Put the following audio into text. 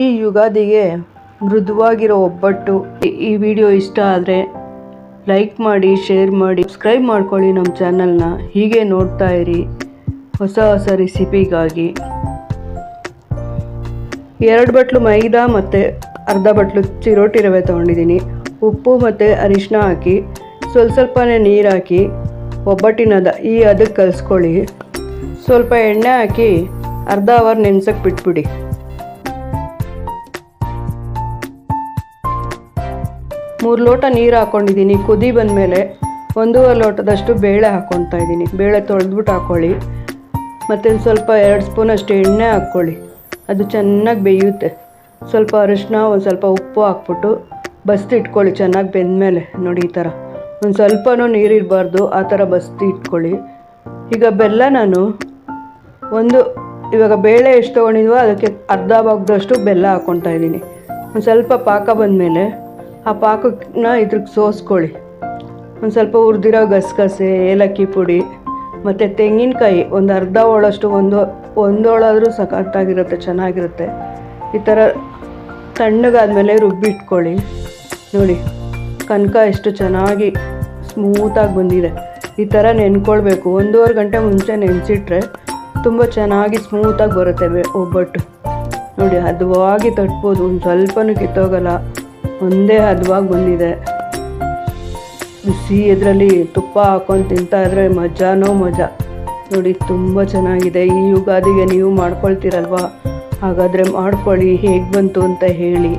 ಈ ಯುಗಾದಿಗೆ ಮೃದುವಾಗಿರೋ ಒಬ್ಬಟ್ಟು. ಈ- ವಿಡಿಯೋ ಇಷ್ಟ ಆದರೆ ಲೈಕ್ ಮಾಡಿ, ಶೇರ್ ಮಾಡಿ, ಸಬ್ಸ್ಕ್ರೈಬ್ ಮಾಡ್ಕೊಳ್ಳಿ ನಮ್ಮ ಚಾನಲ್ನ. ಹೀಗೆ ನೋಡ್ತಾ ಇರಿ ಹೊಸ ಹೊಸ ರೆಸಿಪಿಗಾಗಿ. ಎರಡು ಬಟ್ಲು ಮೈದಾ ಮತ್ತು ಅರ್ಧ ಬಟ್ಲು ಚಿರೋಟಿ ರವೆ ತೊಗೊಂಡಿದ್ದೀನಿ. ಉಪ್ಪು ಮತ್ತು ಅರಿಶಿನ ಹಾಕಿ, ಸ್ವಲ್ಪ ಸ್ವಲ್ಪನೇ ನೀರು ಹಾಕಿ, ಒಬ್ಬಟ್ಟಿನದ ಈ ಅದಕ್ಕೆ ಕಲಿಸ್ಕೊಳ್ಳಿ. ಸ್ವಲ್ಪ ಎಣ್ಣೆ ಹಾಕಿ ಅರ್ಧ ಅವರ್ ನೆನ್ಸಕ್ಕೆ ಬಿಟ್ಬಿಡಿ. ಮೂರು ಲೋಟ ನೀರು ಹಾಕ್ಕೊಂಡಿದ್ದೀನಿ ಕುದಿ ಬಂದಮೇಲೆ ಒಂದೂವರೆ ಲೋಟದಷ್ಟು ಬೇಳೆ ಹಾಕ್ಕೊತಾ ಇದ್ದೀನಿ ಬೇಳೆ ತೊಳೆದ್ಬಿಟ್ಟು ಹಾಕ್ಕೊಳ್ಳಿ ಮತ್ತು ಸ್ವಲ್ಪ ಎರಡು ಸ್ಪೂನಷ್ಟು ಎಣ್ಣೆ ಹಾಕ್ಕೊಳ್ಳಿ ಅದು ಚೆನ್ನಾಗಿ ಬೇಯುತ್ತೆ. ಸ್ವಲ್ಪ ಅರಿಶಿನ ಒಂದು ಸ್ವಲ್ಪ ಉಪ್ಪು ಹಾಕ್ಬಿಟ್ಟು ಬಸ್ತಿ ಇಟ್ಕೊಳ್ಳಿ ಚೆನ್ನಾಗಿ ಬೆಂದಮೇಲೆ ನೋಡಿ ಈ ಥರ ಒಂದು ಸ್ವಲ್ಪನೂ ನೀರಿರಬಾರ್ದು ಆ ಥರ ಬಸ್ತಿ ಇಟ್ಕೊಳ್ಳಿ. ಈಗ ಬೆಲ್ಲ ನಾನು ಒಂದು, ಇವಾಗ ಬೇಳೆ ಎಷ್ಟು ತೊಗೊಂಡಿದ್ವೋ ಅದಕ್ಕೆ ಅರ್ಧ ಭಾಗದಷ್ಟು ಬೆಲ್ಲ ಹಾಕ್ಕೊತಾ ಇದ್ದೀನಿ ಒಂದು ಸ್ವಲ್ಪ ಪಾಕ ಬಂದಮೇಲೆ ಆ ಪಾಕನ ಇದ್ರಿಗೆ ಸೋಸ್ಕೊಳ್ಳಿ. ಒಂದು ಸ್ವಲ್ಪ ಹುರಿದಿರೋ ಗಸಗಸೆ, ಏಲಕ್ಕಿ ಪುಡಿ, ಮತ್ತು ತೆಂಗಿನಕಾಯಿ. ಒಂದು ಅರ್ಧ ಹೋಳಷ್ಟು ಒಂದು ಒಂದು ಹೋಳಾದರೂ ಸಖತ್ತಾಗಿರುತ್ತೆ ಚೆನ್ನಾಗಿರುತ್ತೆ. ಈ ಥರ ತಣ್ಣಗಾದಮೇಲೆ ರುಬ್ಬಿಟ್ಕೊಳ್ಳಿ. ನೋಡಿ, ಕನಕ ಎಷ್ಟು ಚೆನ್ನಾಗಿ ಸ್ಮೂತಾಗಿ ಬಂದಿದೆ. ಈ ಥರ ನೆನ್ಕೊಳ್ಬೇಕು. ಒಂದೂವರೆ ಗಂಟೆ ಮುಂಚೆ ನೆನೆಸಿಟ್ರೆ ತುಂಬ ಚೆನ್ನಾಗಿ ಸ್ಮೂತಾಗಿ ಬರುತ್ತೆ ಒಬ್ಬಟ್ಟು. ನೋಡಿ, ಹದವಾಗಿ ತಟ್ಬೋದು. ಒಂದು ಸ್ವಲ್ಪನೂ ಕಿತ್ತೋಗಲ್ಲ. ಒಂದೇ ಹದವಾಗಿ ಬಂದಿದೆ. ಬಿಸಿ ಇದರಲ್ಲಿ ತುಪ್ಪ ಹಾಕೊಂಡು ತಿಂತಾ ಇದ್ರೆ ಮಜಾನೋ ಮಜಾ. ನೋಡಿ, ತುಂಬ ಚೆನ್ನಾಗಿದೆ. ಈ ಯುಗಾದಿಗೆ ನೀವು ಮಾಡ್ಕೊಳ್ತೀರಲ್ವಾ? ಹಾಗಾದರೆ ಮಾಡ್ಕೊಳ್ಳಿ, ಹೇಗೆ ಬಂತು ಅಂತ ಹೇಳಿ.